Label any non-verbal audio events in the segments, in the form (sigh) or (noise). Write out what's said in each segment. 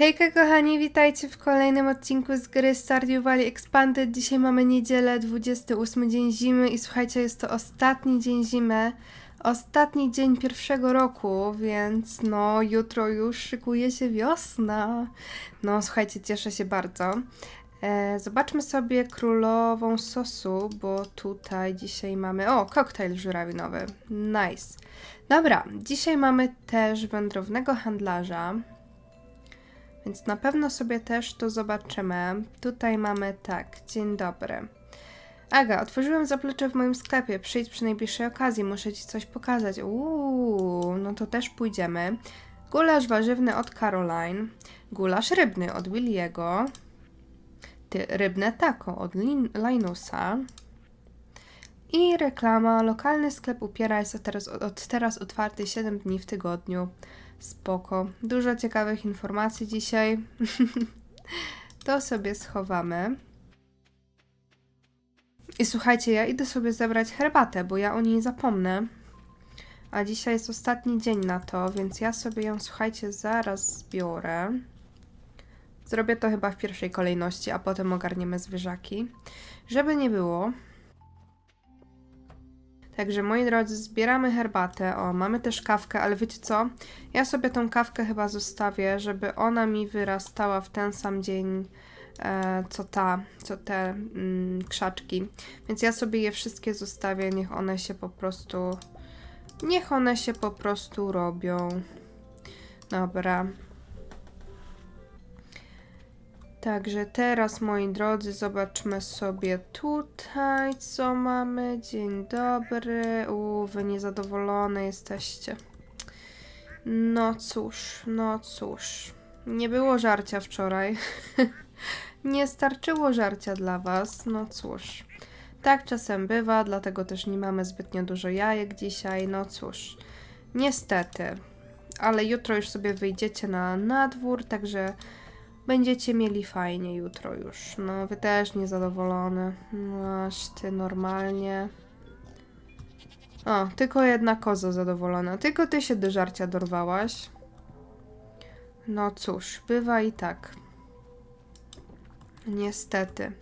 Hejka kochani, witajcie w kolejnym odcinku z gry Stardew Valley Expanded. Dzisiaj mamy niedzielę, 28 dzień zimy i słuchajcie, jest to ostatni dzień zimy, ostatni dzień pierwszego roku, więc no jutro już szykuje się wiosna. No słuchajcie, cieszę się bardzo. E, zobaczmy sobie królową sosu, bo tutaj dzisiaj mamy, o, koktajl żurawinowy, nice. Dobra, dzisiaj mamy też wędrownego handlarza. Więc na pewno sobie też to zobaczymy. Tutaj mamy tak, dzień dobry. Aga, otworzyłem zaplecze w moim sklepie. Przyjdź przy najbliższej okazji, muszę ci coś pokazać. Uuu, no to też pójdziemy. Gulasz warzywny od Caroline. Gulasz rybny od Williego. Ty, rybne taco od Lin Linusa. I reklama. Lokalny sklep upiera jest teraz, od teraz otwarty 7 dni w tygodniu. Spoko. Dużo ciekawych informacji dzisiaj. (laughs) to sobie schowamy. I słuchajcie, ja idę sobie zebrać herbatę, bo ja o niej zapomnę. A dzisiaj jest ostatni dzień na to, więc ja sobie ją, słuchajcie, zaraz zbiorę. Zrobię to chyba w pierwszej kolejności, a potem ogarniemy zwierzaki. Żeby nie było, Także moi drodzy, zbieramy herbatę. O, mamy też kawkę, ale wiecie co? Ja sobie tą kawkę chyba zostawię, żeby ona mi wyrastała w ten sam dzień, e, co ta, co te mm, krzaczki. Więc ja sobie je wszystkie zostawię, niech one się po prostu, niech one się po prostu robią. Dobra. Także teraz, moi drodzy, zobaczmy sobie tutaj, co mamy. Dzień dobry. U, wy niezadowolone jesteście. No cóż, no cóż. Nie było żarcia wczoraj. (laughs) nie starczyło żarcia dla was. No cóż. Tak czasem bywa, dlatego też nie mamy zbytnio dużo jajek dzisiaj. No cóż. Niestety. Ale jutro już sobie wyjdziecie na nadwór, także Będziecie mieli fajnie jutro już. No, wy też niezadowolone. No, ty normalnie. O, tylko jedna koza zadowolona. Tylko ty się do żarcia dorwałaś. No cóż, bywa i tak. Niestety.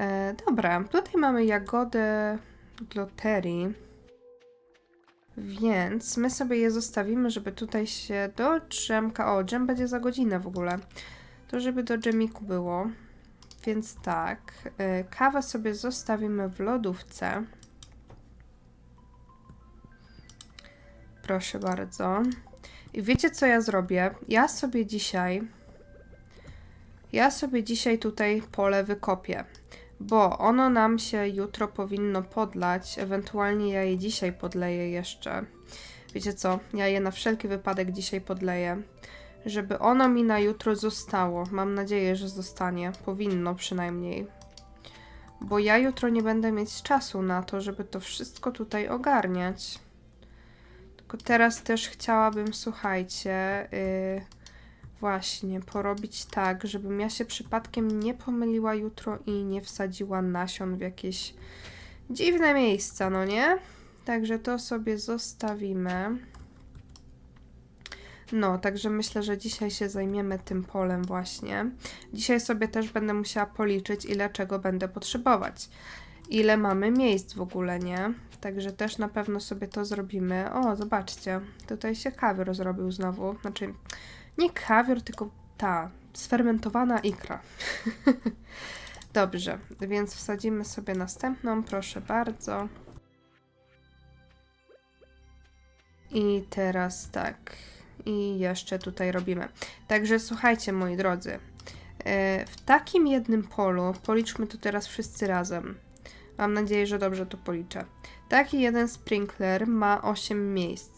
E, dobra, tutaj mamy jagodę gloterii. Więc my sobie je zostawimy, żeby tutaj się do drzemka... O, dżem będzie za godzinę w ogóle to żeby do dżemiku było. Więc tak, y, kawę sobie zostawimy w lodówce. Proszę bardzo. I wiecie co ja zrobię? Ja sobie dzisiaj ja sobie dzisiaj tutaj pole wykopię, bo ono nam się jutro powinno podlać, ewentualnie ja je dzisiaj podleję jeszcze. Wiecie co? Ja je na wszelki wypadek dzisiaj podleję żeby ono mi na jutro zostało. Mam nadzieję, że zostanie. Powinno przynajmniej. Bo ja jutro nie będę mieć czasu na to, żeby to wszystko tutaj ogarniać. Tylko teraz też chciałabym, słuchajcie, yy, właśnie porobić tak, żebym ja się przypadkiem nie pomyliła jutro i nie wsadziła nasion w jakieś dziwne miejsca, no nie? Także to sobie zostawimy. No, także myślę, że dzisiaj się zajmiemy tym polem właśnie. Dzisiaj sobie też będę musiała policzyć, ile czego będę potrzebować. Ile mamy miejsc w ogóle, nie? Także też na pewno sobie to zrobimy. O, zobaczcie, tutaj się kawior zrobił znowu. Znaczy, nie kawior, tylko ta sfermentowana ikra. (laughs) Dobrze, więc wsadzimy sobie następną, proszę bardzo. I teraz tak i jeszcze tutaj robimy. Także słuchajcie, moi drodzy, e, w takim jednym polu, policzmy to teraz wszyscy razem. Mam nadzieję, że dobrze to policzę. Taki jeden sprinkler ma 8 miejsc,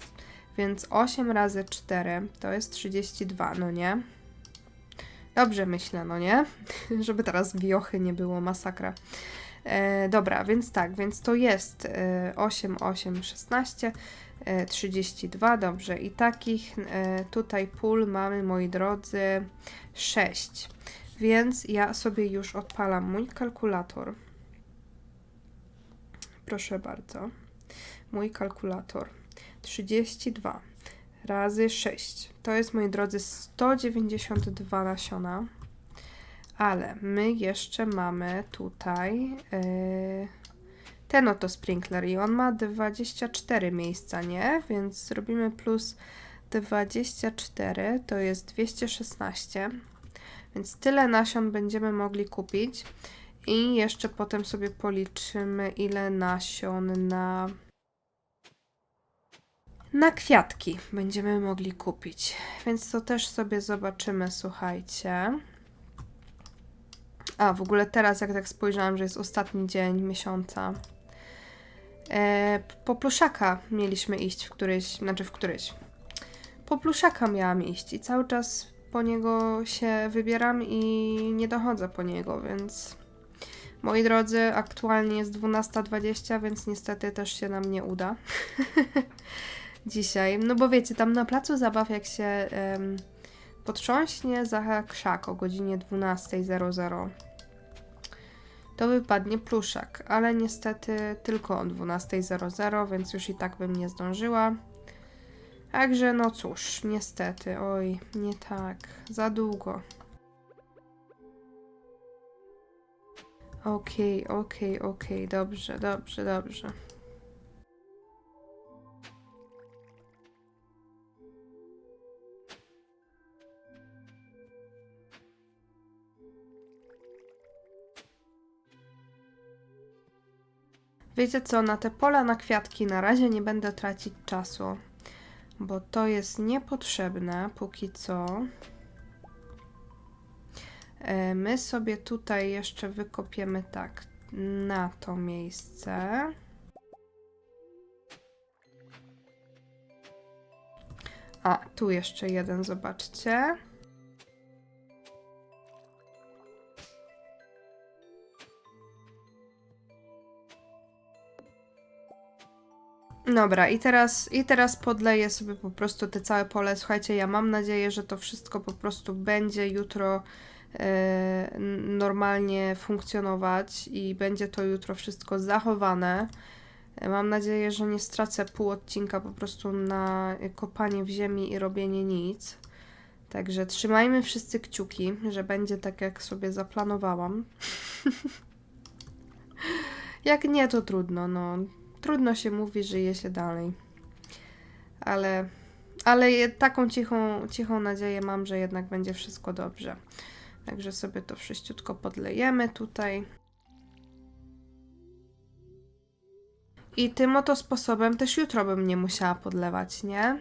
więc 8 razy 4 to jest 32, no nie? Dobrze myślę, no nie? (laughs) Żeby teraz wiochy nie było, masakra. E, dobra, więc tak, więc to jest e, 8, 8, 16, 32, dobrze. I takich e, tutaj pól mamy, moi drodzy, 6. Więc ja sobie już odpalam mój kalkulator. Proszę bardzo. Mój kalkulator. 32 razy 6. To jest, moi drodzy, 192 nasiona. Ale my jeszcze mamy tutaj yy, ten oto sprinkler i on ma 24 miejsca, nie? Więc zrobimy plus 24 to jest 216. Więc tyle nasion będziemy mogli kupić. I jeszcze potem sobie policzymy, ile nasion na na kwiatki będziemy mogli kupić. Więc to też sobie zobaczymy, słuchajcie. A, w ogóle teraz, jak tak spojrzałam, że jest ostatni dzień miesiąca. E, po pluszaka mieliśmy iść w któryś, znaczy w któryś. Po pluszaka miałam iść i cały czas po niego się wybieram i nie dochodzę po niego, więc moi drodzy, aktualnie jest 12.20, więc niestety też się nam nie uda. (laughs) Dzisiaj, no bo wiecie, tam na placu zabaw jak się em, potrząśnie za krzak o godzinie 12.00 to wypadnie pluszak, ale niestety tylko o 12.00, więc już i tak bym nie zdążyła. Także no cóż, niestety, oj, nie tak, za długo. Okej, okay, okej, okay, okej, okay. dobrze, dobrze, dobrze. Wiecie co, na te pola na kwiatki na razie nie będę tracić czasu, bo to jest niepotrzebne póki co. E, my sobie tutaj jeszcze wykopiemy tak na to miejsce. A, tu jeszcze jeden, zobaczcie. Dobra, i teraz, i teraz podleję sobie po prostu te całe pole. Słuchajcie, ja mam nadzieję, że to wszystko po prostu będzie jutro e, normalnie funkcjonować i będzie to jutro wszystko zachowane. E, mam nadzieję, że nie stracę pół odcinka po prostu na kopanie w ziemi i robienie nic. Także trzymajmy wszyscy kciuki, że będzie tak, jak sobie zaplanowałam. (laughs) jak nie, to trudno, no trudno się mówi, żyje się dalej. Ale, ale taką cichą, cichą nadzieję mam, że jednak będzie wszystko dobrze. Także sobie to wszyściutko podlejemy tutaj. I tym oto sposobem też jutro bym nie musiała podlewać, nie?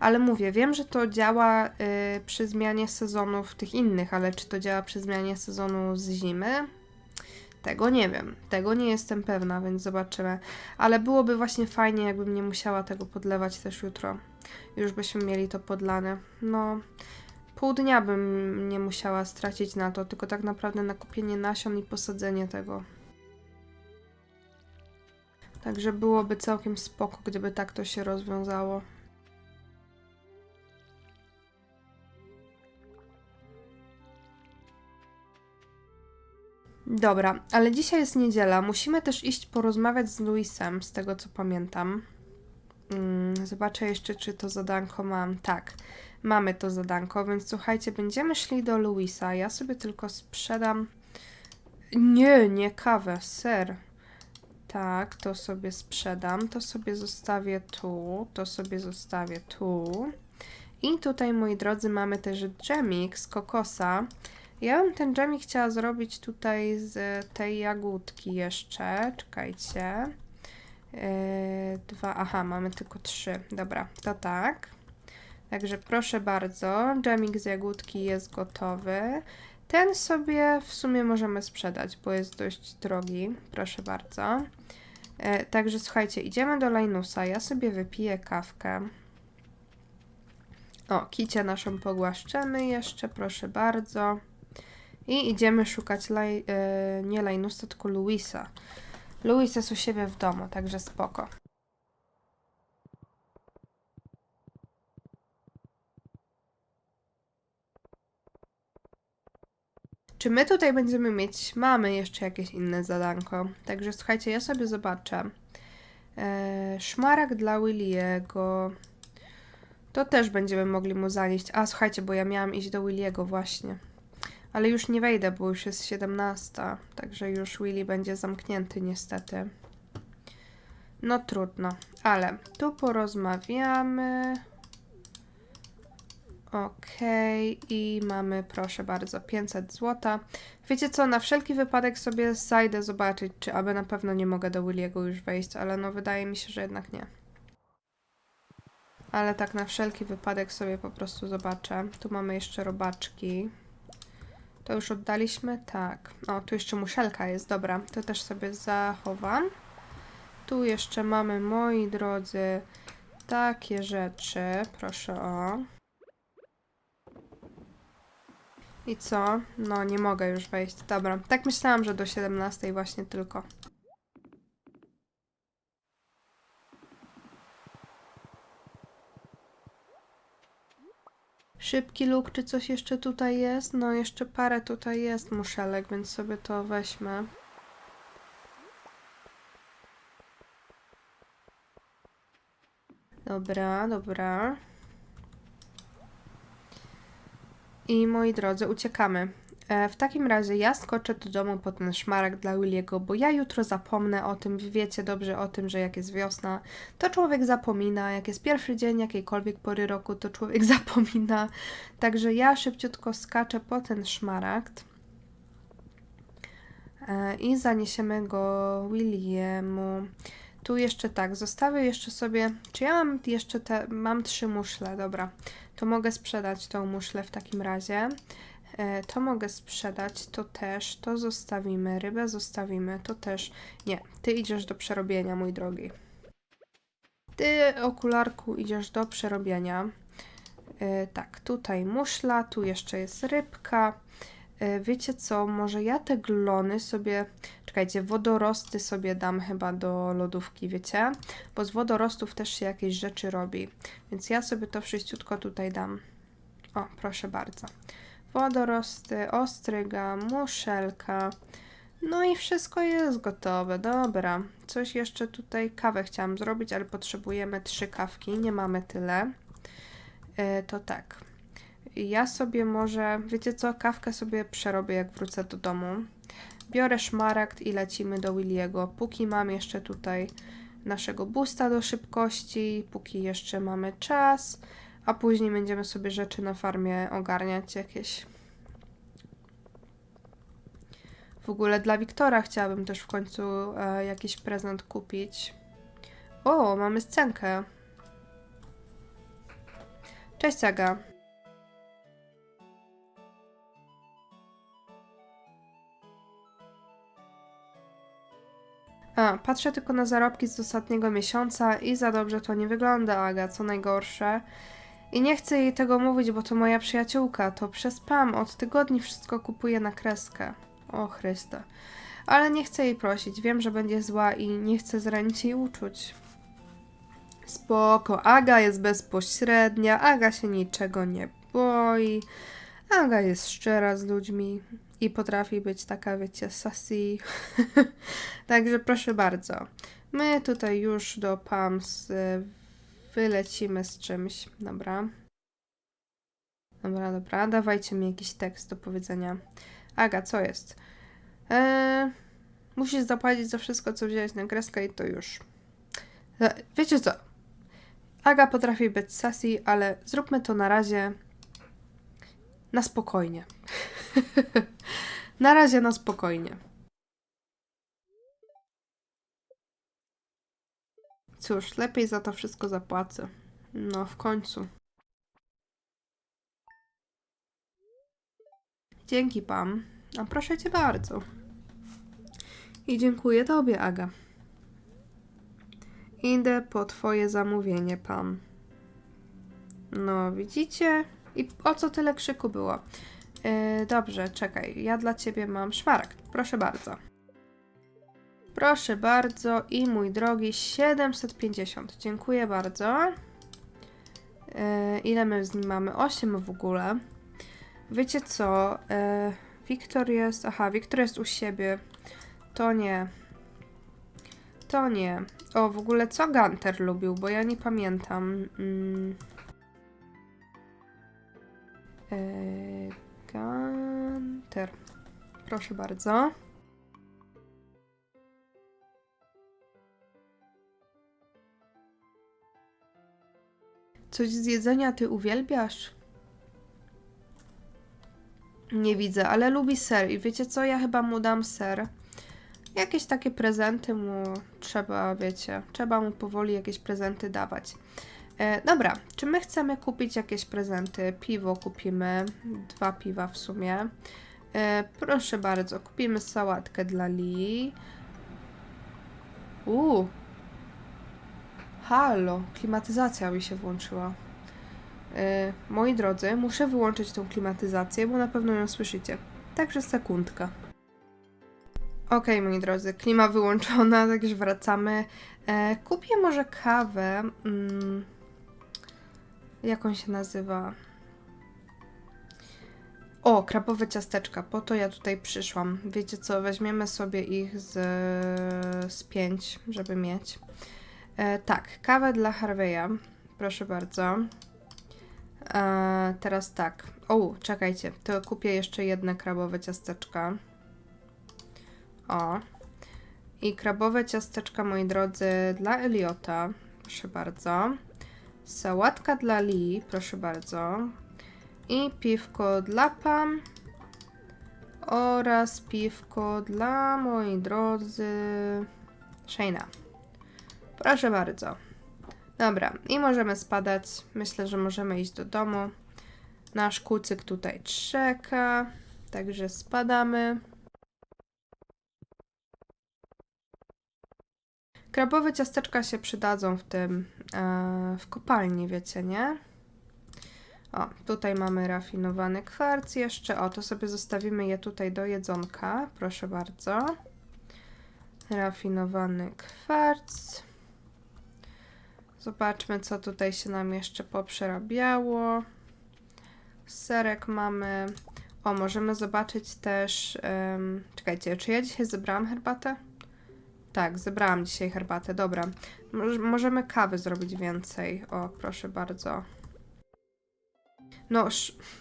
Ale mówię, wiem, że to działa y, przy zmianie sezonów tych innych, ale czy to działa przy zmianie sezonu z zimy? Tego nie wiem, tego nie jestem pewna, więc zobaczymy. Ale byłoby właśnie fajnie, jakbym nie musiała tego podlewać też jutro. Już byśmy mieli to podlane. No, pół dnia bym nie musiała stracić na to, tylko tak naprawdę na kupienie nasion i posadzenie tego. Także byłoby całkiem spoko, gdyby tak to się rozwiązało. Dobra, ale dzisiaj jest niedziela. Musimy też iść porozmawiać z Luisem, z tego co pamiętam. Mm, zobaczę jeszcze, czy to zadanko mam. Tak, mamy to zadanko, więc słuchajcie, będziemy szli do Luisa. Ja sobie tylko sprzedam. Nie, nie kawę, ser. Tak, to sobie sprzedam. To sobie zostawię tu. To sobie zostawię tu. I tutaj, moi drodzy, mamy też dżemik z kokosa. Ja bym ten dżemik chciała zrobić tutaj z tej jagódki jeszcze. Czekajcie. Yy, dwa, aha, mamy tylko trzy. Dobra, to tak. Także proszę bardzo, dżemik z jagódki jest gotowy. Ten sobie w sumie możemy sprzedać, bo jest dość drogi. Proszę bardzo. Yy, także słuchajcie, idziemy do Linusa. Ja sobie wypiję kawkę. O, kicie naszą pogłaszczemy jeszcze, proszę bardzo. I idziemy szukać laj, e, nie Lajnusa, tylko Luisa. Luis jest u siebie w domu, także spoko. Czy my tutaj będziemy mieć, mamy jeszcze jakieś inne zadanko. Także słuchajcie, ja sobie zobaczę. E, dla Williego. To też będziemy mogli mu zanieść. A, słuchajcie, bo ja miałam iść do Williego właśnie. Ale już nie wejdę, bo już jest 17, także już Willy będzie zamknięty niestety. No trudno, ale tu porozmawiamy. Okej, i mamy, proszę bardzo, 500 zł. Wiecie co, na wszelki wypadek sobie zajdę zobaczyć, czy aby na pewno nie mogę do Williego już wejść, ale no wydaje mi się, że jednak nie. Ale tak na wszelki wypadek sobie po prostu zobaczę. Tu mamy jeszcze robaczki. To już oddaliśmy? Tak. O, tu jeszcze muszelka jest, dobra. To też sobie zachowam. Tu jeszcze mamy, moi drodzy, takie rzeczy. Proszę o. I co? No, nie mogę już wejść. Dobra. Tak myślałam, że do 17 właśnie tylko. Szybki luk, czy coś jeszcze tutaj jest? No, jeszcze parę tutaj jest muszelek, więc sobie to weźmy. Dobra, dobra. I moi drodzy, uciekamy. E, w takim razie ja skoczę do domu po ten szmarek dla Williego, bo ja jutro zapomnę o tym. Wy wiecie dobrze o tym, że jak jest wiosna, to człowiek zapomina. Jak jest pierwszy dzień jakiejkolwiek pory roku, to człowiek (laughs) zapomina. Także ja szybciutko skaczę po ten szmaragd. E, I zaniesiemy go Williemu. Tu jeszcze tak, zostawię jeszcze sobie. Czy ja mam jeszcze te. Mam trzy muszle, dobra. To mogę sprzedać tą muszlę w takim razie. E, To mogę sprzedać, to też, to zostawimy, rybę zostawimy, to też. Nie, ty idziesz do przerobienia, mój drogi. Ty, okularku, idziesz do przerobienia. E, Tak, tutaj muszla, tu jeszcze jest rybka. E, Wiecie co, może ja te glony sobie, czekajcie, wodorosty sobie dam chyba do lodówki, wiecie? Bo z wodorostów też się jakieś rzeczy robi. Więc ja sobie to wszyściutko tutaj dam. O, proszę bardzo. Wodorosty, ostryga, muszelka. No i wszystko jest gotowe, dobra. Coś jeszcze tutaj, kawę chciałam zrobić, ale potrzebujemy trzy kawki, nie mamy tyle. E, to tak. Ja sobie może, wiecie co, kawkę sobie przerobię jak wrócę do domu. Biorę szmaragd i lecimy do Williego. Póki mam jeszcze tutaj naszego boosta do szybkości, póki jeszcze mamy czas, a później będziemy sobie rzeczy na farmie ogarniać jakieś. W ogóle dla Wiktora chciałabym też w końcu e, jakiś prezent kupić. O, mamy scenkę. Cześć Aga. A, patrzę tylko na zarobki z ostatniego miesiąca i za dobrze to nie wygląda, Aga, co najgorsze. I nie chcę jej tego mówić, bo to moja przyjaciółka, to przez PAM od tygodni wszystko kupuje na kreskę. O Chryste. Ale nie chcę jej prosić, wiem, że będzie zła i nie chcę zranić jej uczuć. Spoko, Aga jest bezpośrednia, Aga się niczego nie boi. Aga jest szczera z ludźmi i potrafi być taka, wiecie, sassy. (laughs) Także proszę bardzo. My tutaj już do PAMS wylecimy z czymś. Dobra. Dobra, dobra. Dawajcie mi jakiś tekst do powiedzenia. Aga, co jest? Eee, musisz zapłacić za wszystko, co wziąłeś na kreskę i to już. E, Wiecie co? Aga potrafi być sassy, ale zróbmy to na razie na spokojnie. (laughs) na razie na spokojnie. Cóż, lepiej za to wszystko zapłacę. No, w końcu. Dzięki, Pam. A proszę cię bardzo. I dziękuję tobie, Aga. Idę po twoje zamówienie, Pam. No, widzicie? I o co tyle krzyku było? Yy, dobrze, czekaj. Ja dla ciebie mam szmaragd. Proszę bardzo. Proszę bardzo i mój drogi 750. Dziękuję bardzo. Yy, ile my z nim mamy? 8 w ogóle. Wiecie co? Yy, Wiktor jest. Aha, Wiktor jest u siebie. To nie. To nie. O, w ogóle co Gunter lubił, bo ja nie pamiętam. Mm. Eleganter. Proszę bardzo. Coś z jedzenia ty uwielbiasz? Nie widzę, ale lubi ser i wiecie co? Ja chyba mu dam ser. Jakieś takie prezenty mu trzeba, wiecie, trzeba mu powoli jakieś prezenty dawać. E, dobra, czy my chcemy kupić jakieś prezenty? Piwo kupimy, dwa piwa w sumie. E, proszę bardzo, kupimy sałatkę dla Li. Uuu. Halo, klimatyzacja mi się włączyła. E, moi drodzy, muszę wyłączyć tą klimatyzację, bo na pewno ją słyszycie. Także sekundka. Okej, moi drodzy, klima wyłączona, (laughs) także wracamy. E, kupię może kawę. Mm, jak on się nazywa? O, krabowe ciasteczka, po to ja tutaj przyszłam. Wiecie co, weźmiemy sobie ich z, z pięć, żeby mieć. E, tak, kawę dla Harveya, proszę bardzo. E, teraz tak. O, czekajcie, to kupię jeszcze jedne krabowe ciasteczka. O. I krabowe ciasteczka, moi drodzy, dla Eliota. Proszę bardzo. Sałatka dla Lee, proszę bardzo. I piwko dla Pam. Oraz piwko dla, moi drodzy, Shayna. Proszę bardzo. Dobra, i możemy spadać. Myślę, że możemy iść do domu. Nasz kucyk tutaj czeka. Także spadamy. Krabowe ciasteczka się przydadzą w tym, e, w kopalni, wiecie, nie? O, tutaj mamy rafinowany kwarc jeszcze. O, to sobie zostawimy je tutaj do jedzonka. Proszę bardzo. Rafinowany kwarc. Zobaczmy, co tutaj się nam jeszcze poprzerabiało. Serek mamy. O, możemy zobaczyć też. em, czekajcie, czy ja dzisiaj zebrałam herbatę? Tak, zebrałam dzisiaj herbatę. Dobra. Moż- możemy kawy zrobić więcej. O, proszę bardzo. No,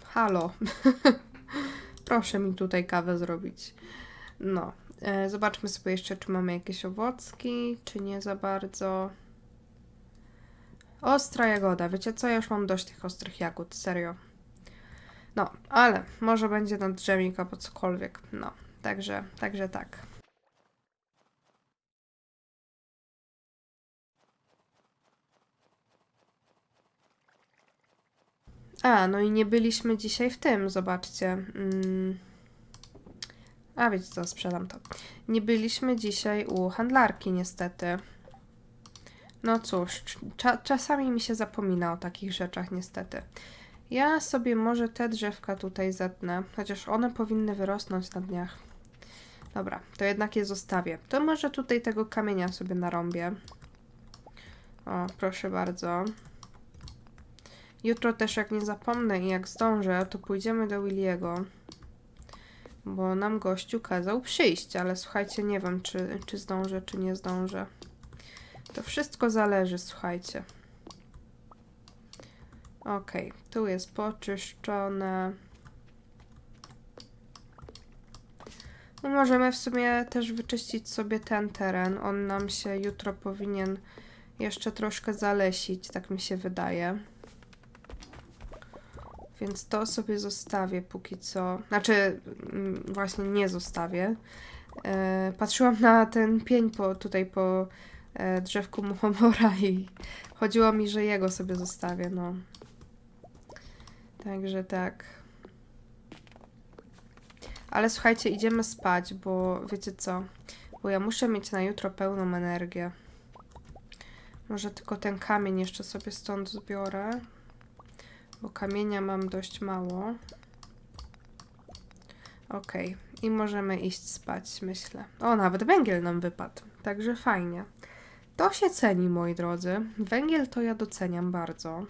halo. (laughs) proszę mi tutaj kawę zrobić. No. E, zobaczmy sobie jeszcze, czy mamy jakieś owocki, czy nie za bardzo. Ostra jagoda. Wiecie co? Ja już mam dość tych ostrych jagód, serio. No, ale może będzie na drzemik albo cokolwiek. No, także, także tak. A, no i nie byliśmy dzisiaj w tym, zobaczcie. Mm. A wiecie co, sprzedam to. Nie byliśmy dzisiaj u handlarki, niestety. No cóż, cza czasami mi się zapomina o takich rzeczach, niestety. Ja sobie może te drzewka tutaj zetnę, chociaż one powinny wyrosnąć na dniach. Dobra, to jednak je zostawię. To może tutaj tego kamienia sobie narąbię. O, proszę bardzo. Jutro też jak nie zapomnę i jak zdążę, to pójdziemy do Williego. Bo nam gościu kazał przyjść, ale słuchajcie, nie wiem, czy, czy zdążę, czy nie zdążę. To wszystko zależy, słuchajcie. Okej, tu jest poczyszczone. No możemy w sumie też wyczyścić sobie ten teren. On nam się jutro powinien jeszcze troszkę zalesić, tak mi się wydaje. Więc to sobie zostawię póki co. Znaczy, mm, właśnie nie zostawię. E, patrzyłam na ten pień po, tutaj po drzewku muchomora i chodziło mi, że jego sobie zostawię, no. Także tak. Ale słuchajcie, idziemy spać, bo wiecie co? Bo ja muszę mieć na jutro pełną energię. Może tylko ten kamień jeszcze sobie stąd zbiorę. Bo kamienia mam dość mało. Okej. I możemy iść spać, myślę. O, nawet węgiel nam wypadł. Także fajnie. To się ceni, moi drodzy. Węgiel to ja doceniam bardzo.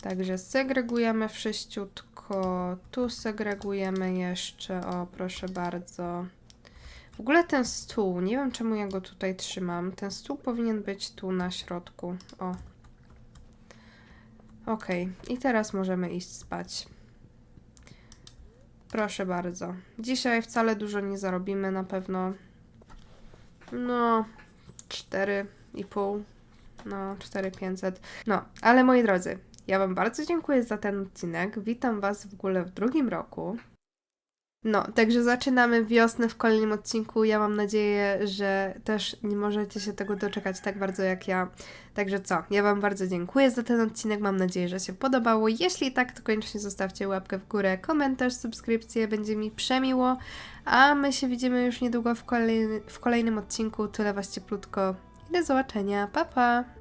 Także segregujemy wszyściutko. Tu segregujemy jeszcze. O, proszę bardzo. W ogóle ten stół, nie wiem czemu ja go tutaj trzymam. Ten stół powinien być tu na środku. O. Okej, i teraz możemy iść spać. Proszę bardzo. Dzisiaj wcale dużo nie zarobimy na pewno. No, 4,5. No, 4500. No, ale moi drodzy, ja Wam bardzo dziękuję za ten odcinek. Witam Was w ogóle w drugim roku. No, także zaczynamy wiosnę w kolejnym odcinku. Ja mam nadzieję, że też nie możecie się tego doczekać tak bardzo jak ja. Także co, ja Wam bardzo dziękuję za ten odcinek. Mam nadzieję, że się podobało. Jeśli tak, to koniecznie zostawcie łapkę w górę, komentarz, subskrypcję, będzie mi przemiło. A my się widzimy już niedługo w, w kolejnym odcinku. Tyle Was cieplutko i do zobaczenia. Pa, pa!